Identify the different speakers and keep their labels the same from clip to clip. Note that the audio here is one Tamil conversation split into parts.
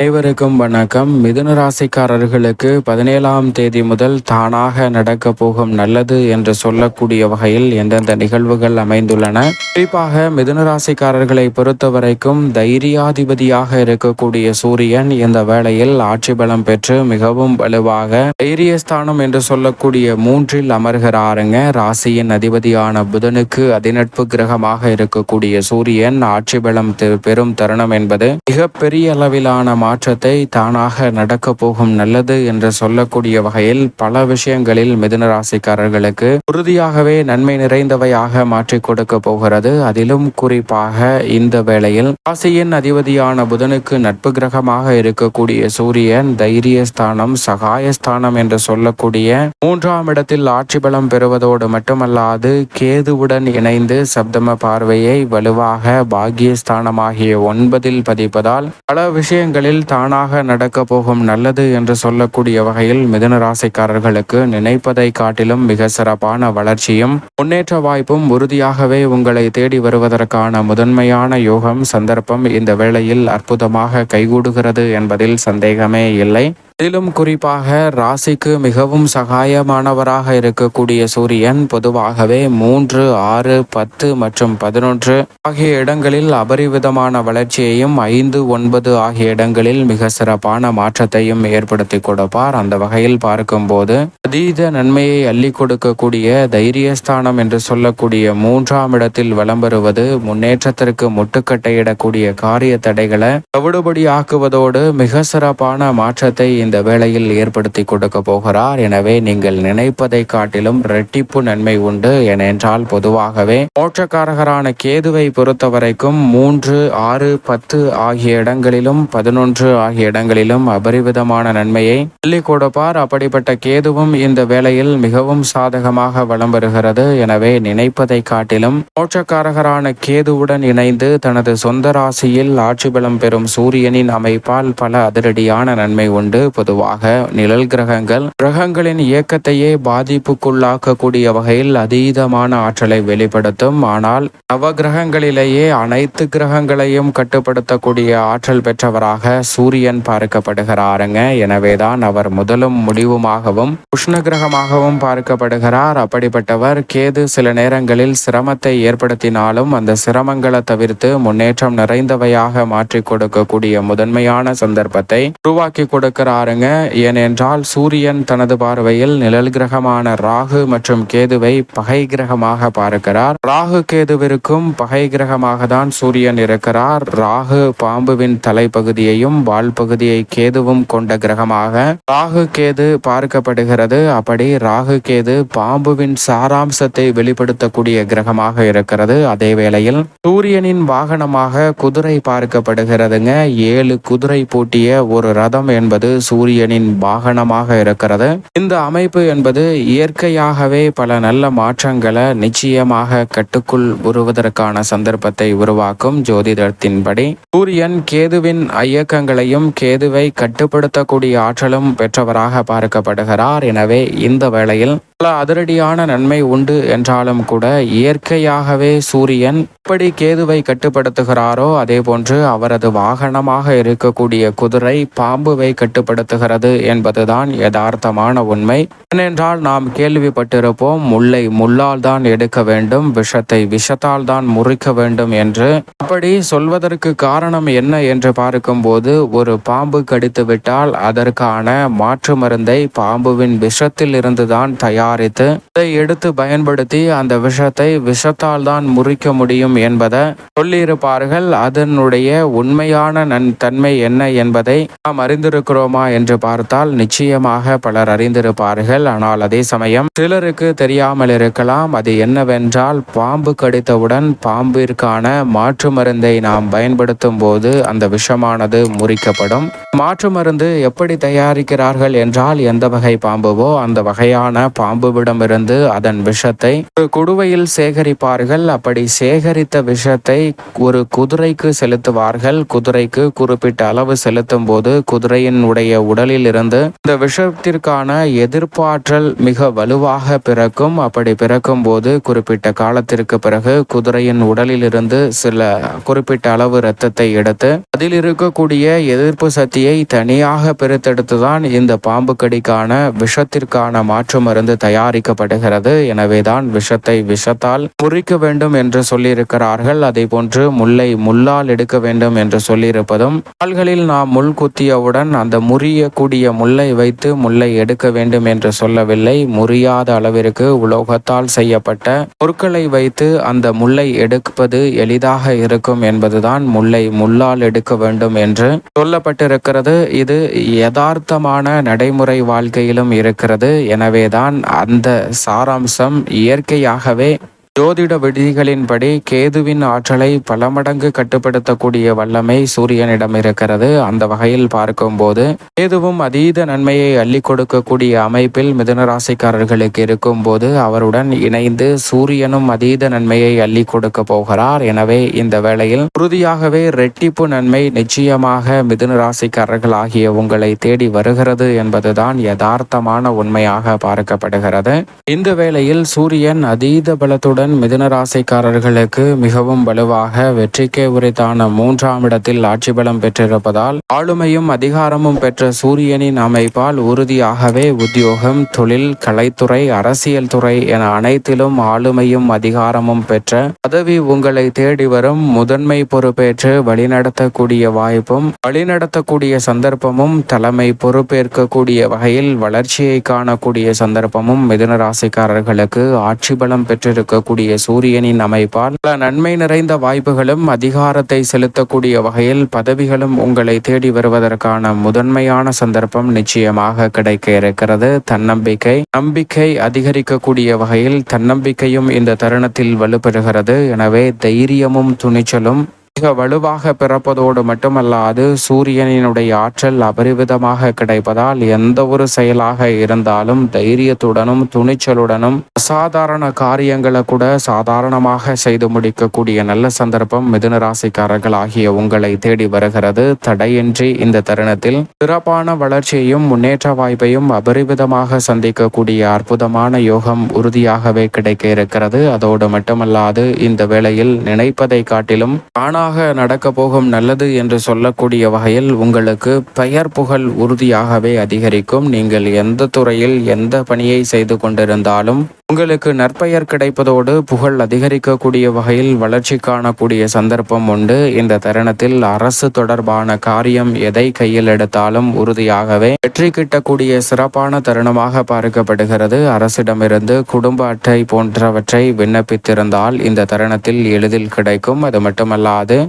Speaker 1: அனைவருக்கும் வணக்கம். மிதுன ராசிக்காரர்களுக்கு பதினேழாம் தேதி முதல் தானாக நடக்க போகும் நல்லது என்று சொல்லக்கூடிய வகையில் எந்தெந்த நிகழ்வுகள் அமைந்துள்ளன? குறிப்பாக மிதுன ராசிக்காரர்களை பொறுத்தவரைக்கும் தைரியாதிபதியாக இருக்கக்கூடிய சூரியன் இந்த வேளையில் ஆட்சி பலம் பெற்று மிகவும் வலுவாக தைரியஸ்தானம் என்று சொல்லக்கூடிய மூன்றில் அமர்கிறாருங்க. ராசியின் அதிபதியான புதனுக்கு அதிநட்பு கிரகமாக இருக்கக்கூடிய சூரியன் ஆட்சி பலம் பெறும் தருணம் என்பது மிகப்பெரிய அளவிலான மாற்றத்தை தானாக நடக்க போகும் நல்லது என்று சொல்லக்கூடிய வகையில் பல விஷயங்களில் மிதுன ராசிக்காரர்களுக்கு உறுதியாகவே நன்மை நிறைந்தவையாக மாற்றி கொடுக்க போகிறது. அதிலும் குறிப்பாக இந்த வேளையில் ராசியின் அதிபதியான புதனுக்கு நட்பு கிரகமாக இருக்கக்கூடிய சூரியன் தைரியஸ்தானம் சகாயஸ்தானம் என்று சொல்லக்கூடிய மூன்றாம் இடத்தில் ஆட்சி பலம் பெறுவதோடு மட்டுமல்லாது கேதுவுடன் இணைந்து சப்தம பார்வையை வலுவாக பாகியஸ்தானமாகிய ஒன்பதில் பதிப்பதால் பல விஷயங்களில் தானாக நடக்க போகும் நல்லது என்று சொல்லக்கூடிய வகையில் மிதுன ராசிக்காரர்களுக்கு நினைப்பதை காட்டிலும் மிக சிறப்பான வளர்ச்சியும் முன்னேற்ற வாய்ப்பும் உறுதியாகவே உங்களை தேடி வருவதற்கான முதன்மையான யோகம் சந்தர்ப்பம் இந்த வேளையில் அற்புதமாக கைகூடுகிறது என்பதில் சந்தேகமே இல்லை. இதிலும் குறிப்பாக ராசிக்கு மிகவும் சகாயமானவராக இருக்கக்கூடிய சூரியன் பொதுவாகவே மூன்று ஆறு பத்து மற்றும் பதினொன்று ஆகிய இடங்களில் அபரிவிதமான வளர்ச்சியையும் ஐந்து ஒன்பது ஆகிய இடங்களில் மிக சிறப்பான மாற்றத்தையும் ஏற்படுத்தி கொடுப்பார். அந்த வகையில் பார்க்கும்போது அதீத நன்மையை அள்ளி கொடுக்கக்கூடிய தைரியஸ்தானம் என்று சொல்லக்கூடிய மூன்றாம் இடத்தில் வலம் வருவது முன்னேற்றத்திற்கு முட்டுக்கட்டையிடக்கூடிய காரிய தடைகளை தவிடுபடி ஆக்குவதோடு மிக சிறப்பான மாற்றத்தை இந்த வேளையில் ஏற்படுத்தி கொடுக்க போகிறார். எனவே நீங்கள் நினைப்பதை காட்டிலும் இரட்டிப்பு நன்மை உண்டு ஏனென்றால் பொதுவாகவே மோட்சக்காரகரான கேதுவை பொறுத்தவரைக்கும் மூன்று ஆறு பத்து ஆகிய இடங்களிலும் பதினொன்று ஆகிய இடங்களிலும் அபரிவிதமான நன்மையை அள்ளி கொடுப்பார். அப்படிப்பட்ட கேதுவும் இந்த வேளையில் மிகவும் சாதகமாக வலம் வருகிறது. எனவே நினைப்பதை காட்டிலும் மோட்சக்காரகரான கேதுவுடன் இணைந்து தனது சொந்த ராசியில் ஆட்சி பலம் பெறும் சூரியனின் அமைப்பால் பல அதிரடியான நன்மை உண்டு. பொதுவாக நிழல் கிரகங்கள் கிரகங்களின் இயக்கத்தையே பாதிப்புக்குள்ளாக்கக்கூடிய வகையில் அதீதமான ஆற்றலை வெளிப்படுத்தும். ஆனால் நவ கிரகங்களிலேயே அனைத்து கிரகங்களையும் கட்டுப்படுத்தக்கூடிய ஆற்றல் பெற்றவராக சூரியன் பார்க்கப்படுகிறாருங்க. எனவேதான் அவர் முதலும் முடிவுமாகவும் உஷ்ண கிரகமாகவும் பார்க்கப்படுகிறார். அப்படிப்பட்டவர் கேது சில நேரங்களில் சிரமத்தை ஏற்படுத்தினாலும் அந்த சிரமங்களை தவிர்த்து முன்னேற்றம் நிறைந்தவையாக மாற்றிக் கொடுக்கக்கூடிய முதன்மையான சந்தர்ப்பத்தை உருவாக்கி கொடுக்கிறார். பாருங்க. ஏனென்றால் சூரியன் தனது பார்வையில் நிழல் கிரகமான ராகு மற்றும் கேதுவை பகை கிரகமாக பார்க்கிறார். ராகு கேதுவிற்கும் பகை கிரகமாக தான் சூரியன் இருக்கிறார். ராகு பாம்புவின் தலைப்பகுதியையும் வால் பகுதியை கேதுவும் கொண்ட கிரகமாக. ராகு கேது பார்க்கப்படுகிறது. அப்படி ராகு கேது பாம்புவின் சாராம்சத்தை வெளிப்படுத்தக்கூடிய கிரகமாக இருக்கிறது. அதே வேளையில் சூரியனின் வாகனமாக குதிரை பார்க்கப்படுகிறதுங்க. ஏழு குதிரை பூட்டிய ஒரு ரதம் என்பது சூரியனின் வாகனமாக இருக்கிறது. இந்த அமைப்பு என்பது இயற்கையாகவே பல நல்ல மாற்றங்களை நிச்சயமாக கட்டுக்குள் உருவதற்கான சந்தர்ப்பத்தை உருவாக்கும் ஜோதிடத்தின்படி. சூரியன் கேதுவின் இயக்கங்களையும் கேதுவை கட்டுப்படுத்தக்கூடிய ஆற்றலும் பெற்றவராக பார்க்கப்படுகிறார். எனவே இந்த வேளையில் பல அதிரடியான நன்மை உண்டு என்றாலும் கூட இயற்கையாகவே சூரியன் எப்படி கேதுவை கட்டுப்படுத்துகிறாரோ அதே போன்று அவரது வாகனமாக இருக்கக்கூடிய குதிரை பாம்புவை கட்டுப்படுத்துகிறது என்பதுதான் யதார்த்தமான உண்மை. ஏனென்றால் நாம் கேள்விப்பட்டிருப்போம் முல்லை முள்ளால் தான் எடுக்க வேண்டும் விஷத்தை விஷத்தால் தான் முறிக்க வேண்டும் என்று. அப்படி சொல்வதற்கு காரணம் என்ன என்று பார்க்கும்போது ஒரு பாம்பு கடித்து விட்டால் அதற்கான மாற்று மருந்தை பாம்புவின் விஷத்தில் இருந்துதான் தயார் தயாரித்து அதை எடுத்து பயன்படுத்தி அந்த விஷத்தை விஷத்தால் தான் முறிக்க முடியும் என்பதை சொல்லியிருப்பார்கள். அதனுடைய உண்மையான நன் தன்மை என்ன என்பதை நாம் அறிந்திருக்கிறோமா என்று பார்த்தால் நிச்சயமாக பலர் அறிந்திருப்பார்கள். ஆனால் அதே சமயம் சிலருக்கு தெரியாமல் இருக்கலாம். அது என்னவென்றால் பாம்பு கடித்தவுடன் பாம்பிற்கான மாற்று மருந்தை நாம் பயன்படுத்தும் போது அந்த விஷமானது முறிக்கப்படும். மாற்று மருந்து எப்படி தயாரிக்கிறார்கள் என்றால் எந்த வகை பாம்புவோ அந்த வகையான பாம்பு பாம்புவிடமிருந்து அதன் விஷத்தை ஒரு குடுவையில் சேகரிப்பார்கள். அப்படி சேகரித்த விஷத்தை ஒரு குதிரைக்கு செலுத்துவார்கள். குதிரைக்கு குறிப்பிட்ட அளவு செலுத்தும் போது குதிரையின் உடைய உடலில் இருந்து இந்த விஷத்திற்கான எதிர்ப்பாற்றல் மிக வலுவாக பிறக்கும். அப்படி பிறக்கும் போது குறிப்பிட்ட காலத்திற்கு பிறகு குதிரையின் உடலில் இருந்து சில குறிப்பிட்ட அளவு இரத்தத்தை எடுத்து அதில் இருக்கக்கூடிய எதிர்ப்பு சக்தியை தனியாக பிரித்தெடுத்துதான் இந்த பாம்பு கடிக்கான விஷத்திற்கான மாற்று மருந்து தயாரிக்கப்படுகிறது. எனவேதான் விஷத்தை விஷத்தால் முறிக்க வேண்டும் என்று சொல்லியிருக்கிறார்கள். அதை போன்று முல்லை முள்ளால் எடுக்க வேண்டும் என்று சொல்லியிருப்பதும் கால்களில் நாம் முள் குத்தியவுடன் அந்த முறியக்கூடிய முல்லை வைத்து முல்லை எடுக்க வேண்டும் என்று சொல்லவில்லை. முறியாத அளவிற்கு உலோகத்தால் செய்யப்பட்ட பொருட்களை வைத்து அந்த முல்லை எடுப்பது எளிதாக இருக்கும் என்பதுதான் முல்லை முள்ளால் எடுக்க வேண்டும் என்று சொல்லப்பட்டிருக்கிறது. இது யதார்த்தமான நடைமுறை வாழ்க்கையிலும் இருக்கிறது. எனவேதான் அந்த சாராம்சம் இயற்கையாகவே ஜோதிட விதிகளின்படி கேதுவின் ஆற்றலை பல மடங்கு கட்டுப்படுத்தக்கூடிய வல்லமை சூரியனிடம் இருக்கிறது. அந்த வகையில் பார்க்கும்போது கேதுவும் அதீத நன்மையை அள்ளி கொடுக்கக்கூடிய அமைப்பில் மிதுனராசிக்காரர்களுக்கு இருக்கும்போது அவருடன் இணைந்து சூரியனும் அதீத நன்மையை அள்ளி கொடுக்க போகிறார். எனவே இந்த வேளையில் உறுதியாகவே ரெட்டிப்பு நன்மை நிச்சயமாக மிதுனராசிக்காரர்கள் ஆகிய உங்களை தேடி வருகிறது என்பதுதான் யதார்த்தமான உண்மையாக பார்க்கப்படுகிறது. இந்த வேளையில் சூரியன் அதீத பலத்துடன் புதன் மிதுன ராசிக்காரர்களுக்கு மிகவும் வலுவாக வெற்றிக்கே உரித்தான மூன்றாம் இடத்தில் ஆட்சி பலம் பெற்றிருப்பதால் ஆளுமையும் அதிகாரமும் பெற்ற சூரியனின் அமைப்பால் உறுதியாகவே உத்தியோகம் தொழில் கலைத்துறை அரசியல் துறை என அனைத்திலும் ஆளுமையும் அதிகாரமும் பெற்ற பதவி உங்களை தேடி வரும் முதன்மை பொறுப்பேற்று வழிநடத்தக்கூடிய வாய்ப்பும் வழிநடத்தக்கூடிய சந்தர்ப்பமும் தலைமை பொறுப்பேற்கக்கூடிய வகையில் வளர்ச்சியை காணக்கூடிய சந்தர்ப்பமும் மிதுன ராசிக்காரர்களுக்கு ஆட்சி பலம் பெற்றிருக்க இருக்கக்கூடிய சூரியனின் அமைப்பால் பல நன்மை நிறைந்த வாய்ப்புகளும் அதிகாரத்தை செலுத்தக்கூடிய வகையில் பதவிகளும் உங்களை தேடி வருவதற்கான முதன்மையான சந்தர்ப்பம் நிச்சயமாக கிடைக்க இருக்கிறது. தன்னம்பிக்கை நம்பிக்கை அதிகரிக்கக்கூடிய வகையில் தன்னம்பிக்கையும் இந்த தருணத்தில் வலுப்பெறுகிறது. எனவே தைரியமும் துணிச்சலும் மிக வலுவாக பிறப்பதோடு மட்டுமல்லாது சூரியனினுடைய ஆற்றல் அபரிவிதமாக கிடைப்பதால் எந்த ஒரு செயலாக இருந்தாலும் தைரியத்துடனும் துணிச்சலுடனும் அசாதாரண காரியங்களை கூட சாதாரணமாக செய்து முடிக்கக்கூடிய நல்ல சந்தர்ப்பம் மிதுன ராசிக்காரர்கள் ஆகிய உங்களை தேடி வருகிறது. தடையின்றி இந்த தருணத்தில் சிறப்பான வளர்ச்சியையும் முன்னேற்ற வாய்ப்பையும் அபரிவிதமாக சந்திக்கக்கூடிய அற்புதமான யோகம் உறுதியாகவே கிடைக்க இருக்கிறது. அதோடு மட்டுமல்லாது இந்த வேளையில் நினைப்பதை காட்டிலும் ஆனா சிறப்பாக நடக்க போகும் நல்லது என்று சொல்லக்கூடிய வகையில் உங்களுக்கு பெயர் புகழ் உறுதியாகவே அதிகரிக்கும். நீங்கள் எந்த துறையில் எந்த பணியை செய்து கொண்டிருந்தாலும் உங்களுக்கு நற்பெயர் கிடைப்பதோடு புகழ் அதிகரிக்கக்கூடிய வகையில் வளர்ச்சி காணக்கூடிய சந்தர்ப்பம் உண்டு. இந்த தருணத்தில் அரசு தொடர்பான காரியம் எதை கையில் எடுத்தாலும் உறுதியாகவே வெற்றி கிட்டக்கூடிய சிறப்பான தருணமாக பார்க்கப்படுகிறது. அரசிடமிருந்து குடும்ப அட்டை போன்றவற்றை விண்ணப்பித்திருந்தால் இந்த தருணத்தில் எளிதில் கிடைக்கும். அது மட்டுமல்லாது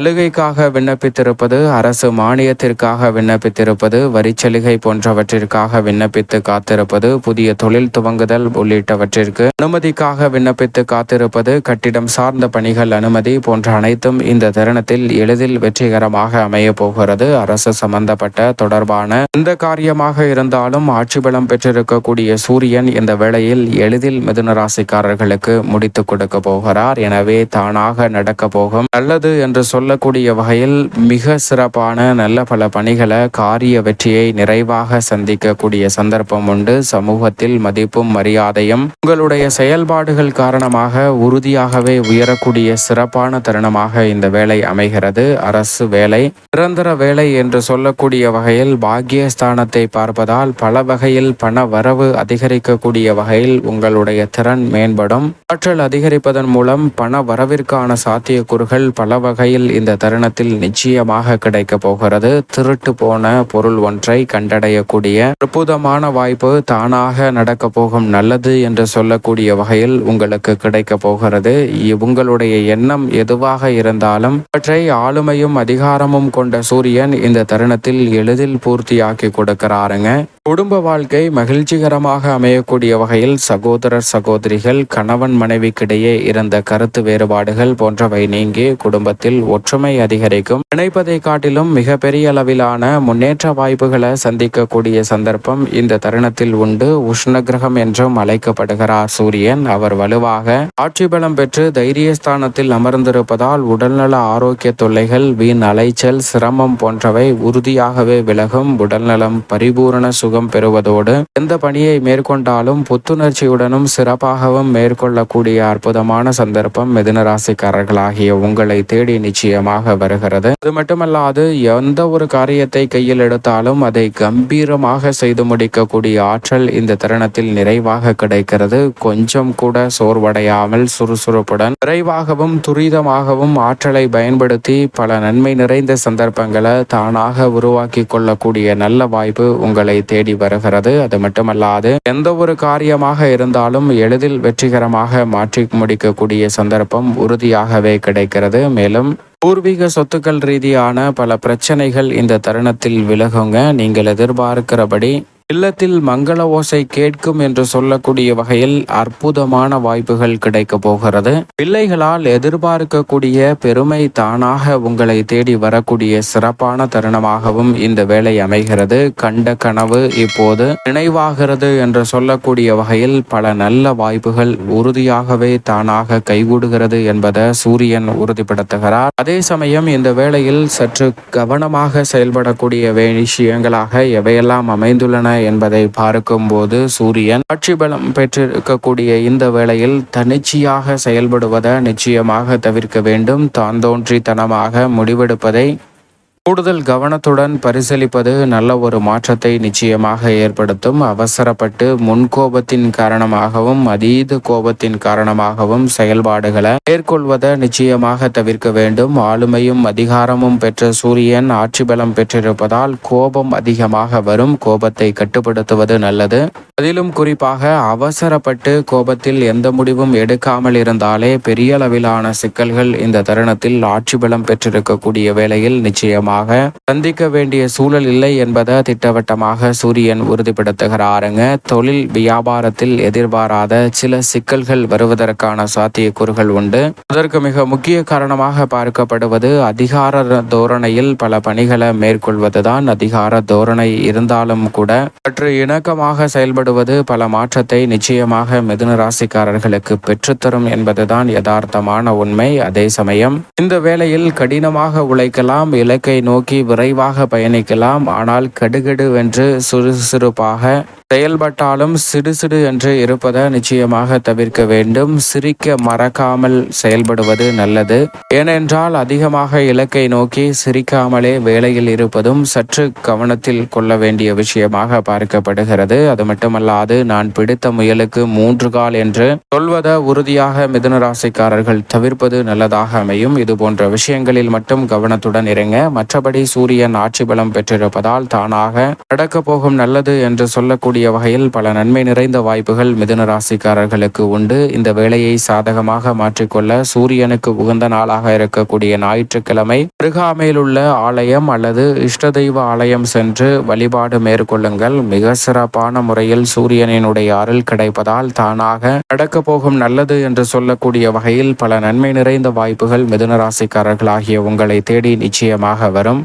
Speaker 1: சலுகைக்காக விண்ணப்பித்திருப்பது அரசு மானியத்திற்காக விண்ணப்பித்திருப்பது வரிச்சலுகை போன்றவற்றிற்காக விண்ணப்பித்து காத்திருப்பது புதிய தொழில் துவங்குதல் உள்ளிட்டவற்றிற்கு அனுமதிக்காக விண்ணப்பித்து காத்திருப்பது கட்டிடம் சார்ந்த பணிகள் அனுமதி போன்ற அனைத்தும் இந்த தருணத்தில் எளிதில் வெற்றிகரமாக அமைய போகிறது. அரசு சம்பந்தப்பட்ட தொடர்பான எந்த காரியமாக இருந்தாலும் ஆட்சி பலம் பெற்றிருக்கக்கூடிய சூரியன் இந்த வேளையில் எளிதில் மிதுனராசிக்காரர்களுக்கு முடித்து கொடுக்க போகிறார். எனவே தானாக நடக்க போகும். நல்லது என்று சொல்ல சொல்லக்கூடிய வகையில் மிக சிறப்பான நல்ல பல பணிகளை காரிய வெற்றியை நிறைவாக சந்திக்கக்கூடிய சந்தர்ப்பம் உண்டு. சமூகத்தில் மதிப்பும் மரியாதையும் உங்களுடைய செயல்பாடுகள் காரணமாக உறுதியாகவே உயரக்கூடிய சிறப்பான தருணமாக இந்த வேலை அமைகிறது. அரசு வேலை நிரந்தர வேலை என்று சொல்லக்கூடிய வகையில் பாக்கியஸ்தானத்தை பார்ப்பதால் பல வகையில் பண வரவு அதிகரிக்கக்கூடிய வகையில் உங்களுடைய திறன் மேம்படும். ஆற்றல் அதிகரிப்பதன் மூலம் பண வரவிற்கான சாத்தியக்கூறுகள் பல வகையில் இந்த தருணத்தில் நிச்சயமாக கிடைக்க போகிறது. திருட்டு போன பொருள் ஒன்றை கண்டடையக்கூடிய அற்புதமான வாய்ப்பு தானாக நடக்க போகும் நல்லது என்று சொல்லக்கூடிய வகையில் உங்களுக்கு கிடைக்க போகிறது. உங்களுடைய எண்ணம் எதுவாக இருந்தாலும் அவற்றை ஆளுமையும் அதிகாரமும் கொண்ட சூரியன் இந்த தருணத்தில் எளிதில் பூர்த்தியாக்கி கொடுக்கிறாருங்க. குடும்ப வாழ்க்கை மகிழ்ச்சிகரமாக அமையக்கூடிய வகையில் சகோதரர் சகோதரிகள் கணவன் மனைவிக்கிடையே இருந்த கருத்து வேறுபாடுகள் போன்றவை நீங்கி குடும்பத்தில் ஒற்றுமை அதிகரிக்கும். நினைப்பதை காட்டிலும் மிகப்பெரிய அளவிலான முன்னேற்ற வாய்ப்புகளை சந்திக்கக்கூடிய சந்தர்ப்பம் இந்த தருணத்தில் உண்டு. உஷ்ண கிரகம் என்றும் அழைக்கப்படுகிறார் சூரியன். அவர் வலுவாக ஆட்சி பலம் பெற்று தைரியஸ்தானத்தில் அமர்ந்திருப்பதால் உடல்நல ஆரோக்கிய தொல்லைகள் வீண் அலைச்சல் சிரமம் போன்றவை உறுதியாகவே விலகும். உடல்நலம் பரிபூரண சுகம் பெறுவதோடு எந்த பணியை மேற்கொண்டாலும் புத்துணர்ச்சியுடனும் சிறப்பாகவும் மேற்கொள்ளக்கூடிய அற்புதமான சந்தர்ப்பம் மிதுனராசிக்காரர்களாகிய உங்களை தேடி நிச்சயமாக வருகிறது. அது மட்டுமல்லாது எந்த ஒரு காரியத்தை கையில் எடுத்தாலும் அதை கம்பீரமாக செய்து முடிக்கக்கூடிய ஆற்றல் இந்த தருணத்தில் நிறைவாக கிடைக்கிறது. கொஞ்சம் கூட சோர்வடையாமல் சுறுசுறுப்புடன் விரைவாகவும் துரிதமாகவும் ஆற்றலை பயன்படுத்தி பல நன்மை நிறைந்த சந்தர்ப்பங்களை தானாக உருவாக்கி கொள்ளக்கூடிய நல்ல வாய்ப்பு உங்களை தேடி வருகிறது. அது மட்டுமல்லாது எந்த ஒரு காரியமாக இருந்தாலும் எளிதில் வெற்றிகரமாக மாற்றி முடிக்கக்கூடிய சந்தர்ப்பம் உறுதியாகவே கிடைக்கிறது. மேலும் பூர்வீக சொத்துக்கள் ரீதியான பல பிரச்சனைகள் இந்த தருணத்தில் விலகுங்க. நீங்கள் எதிர்பார்க்கிறபடி இல்லத்தில் மங்கள ஓசை கேட்கும் என்று சொல்லக்கூடிய வகையில் அற்புதமான வாய்ப்புகள் கிடைக்க போகிறது. பிள்ளைகளால் எதிர்பார்க்கக்கூடிய பெருமை தானாக உங்களை தேடி வரக்கூடிய சிறப்பான தருணமாகவும் இந்த வேலை அமைகிறது. கண்ட கனவு இப்போது நினைவாகிறது என்று சொல்லக்கூடிய வகையில் பல நல்ல வாய்ப்புகள் உறுதியாகவே தானாக கைகூடுகிறது என்பதை சூரியன் உறுதிப்படுத்துகிறார். அதே சமயம் இந்த வேளையில் சற்று கவனமாக செயல்படக்கூடிய விஷயங்களாக எவையெல்லாம் அமைந்துள்ளன என்பதை பார்க்கும்போது சூரியன் ஆட்சி பலம் பெற்றிருக்கக்கூடிய இந்த வேளையில் தனிச்சையாக செயல்படுவதை நிச்சயமாக தவிர்க்க வேண்டும். தான் தோன்றித்தனமாக முடிவெடுப்பதை கூடுதல் கவனத்துடன் பரிசீலிப்பது நல்ல ஒரு மாற்றத்தை நிச்சயமாக ஏற்படுத்தும். அவசரப்பட்டு முன்கோபத்தின் காரணமாகவும் அதீத கோபத்தின் காரணமாகவும் செயல்பாடுகளை மேற்கொள்வதை நிச்சயமாக தவிர்க்க வேண்டும். ஆளுமையும் அதிகாரமும் பெற்ற சூரியன் ஆட்சி பலம் பெற்றிருப்பதால் கோபம் அதிகமாக வரும். கோபத்தை கட்டுப்படுத்துவது நல்லது. அதிலும் குறிப்பாக அவசரப்பட்டு கோபத்தில் எந்த முடிவும் எடுக்காமல் இருந்தாலே பெரிய அளவிலான சிக்கல்கள் இந்த தருணத்தில் ஆட்சி பலம் பெற்றிருக்கக்கூடிய வேளையில் நிச்சயமாக நிச்சயமாக சந்திக்க வேண்டிய சூழல் இல்லை என்பதை திட்டவட்டமாக சூரியன் உறுதிப்படுத்துகிறாருங்க. தொழில் வியாபாரத்தில் எதிர்பாராத சில சிக்கல்கள் வருவதற்கான சாத்தியக்கூறுகள் உண்டு. அதற்கு மிக முக்கிய காரணமாக பார்க்கப்படுவது அதிகார தோரணையில் பல பணிகளை மேற்கொள்வதுதான் அதிகார தோரணை. இருந்தாலும் கூட சற்று இணக்கமாக செயல்படுவது பல மாற்றத்தை நிச்சயமாக மிதுன ராசிக்காரர்களுக்கு பெற்றுத்தரும் என்பதுதான் யதார்த்தமான உண்மை. அதே சமயம் இந்த வேளையில் கடினமாக உழைக்கலாம் இலக்கை நோக்கி விரைவாக பயணிக்கலாம். ஆனால் கடுகடுவென்று சுறுசுறுப்பாக செயல்பட்டாலும் சிடு சிடு என்று இருப்பதை நிச்சயமாக தவிர்க்க வேண்டும். சிரிக்க மறக்காமல் செயல்படுவது நல்லது. ஏனென்றால் அதிகமாக இலக்கை நோக்கி சிரிக்காமலே வேலையில் இருப்பதும் சற்று கவனத்தில் கொள்ள வேண்டிய விஷயமாக பார்க்கப்படுகிறது. அது மட்டுமல்லாது நான் பிடித்த முயலுக்கு மூன்று கால் என்று சொல்வதை உறுதியாக மிதுன ராசிக்காரர்கள் தவிர்ப்பது நல்லதாக அமையும். இது போன்ற விஷயங்களில் மட்டும் கவனத்துடன் இருங்க மற்றபடி சூரியன் ஆட்சி பலம் பெற்றிருப்பதால் தானாக நடக்கப் போகும் நல்லது என்று சொல்லக்கூடிய வகையில் பல நன்மை நிறைந்த வாய்ப்புகள் மிதுன ராசிக்காரர்களுக்கு உண்டு. இந்த வேலையை சாதகமாக மாற்றிக்கொள்ள சூரியனுக்கு உகந்த நாளாக இருக்கக்கூடிய ஞாயிற்றுக்கிழமை அருகாமையில் உள்ள ஆலயம் அல்லது இஷ்ட தெய்வ ஆலயம் சென்று வழிபாடு மேற்கொள்ளுங்கள். மிக சிறப்பான முறையில் சூரியனினுடைய அருள் கிடைப்பதால் தானாக நடக்கப் போகும் நல்லது என்று சொல்லக்கூடிய வகையில் பல நன்மை நிறைந்த வாய்ப்புகள் மிதுன ராசிக்காரர்களாகிய உங்களை தேடி நிச்சயமாக வரும்.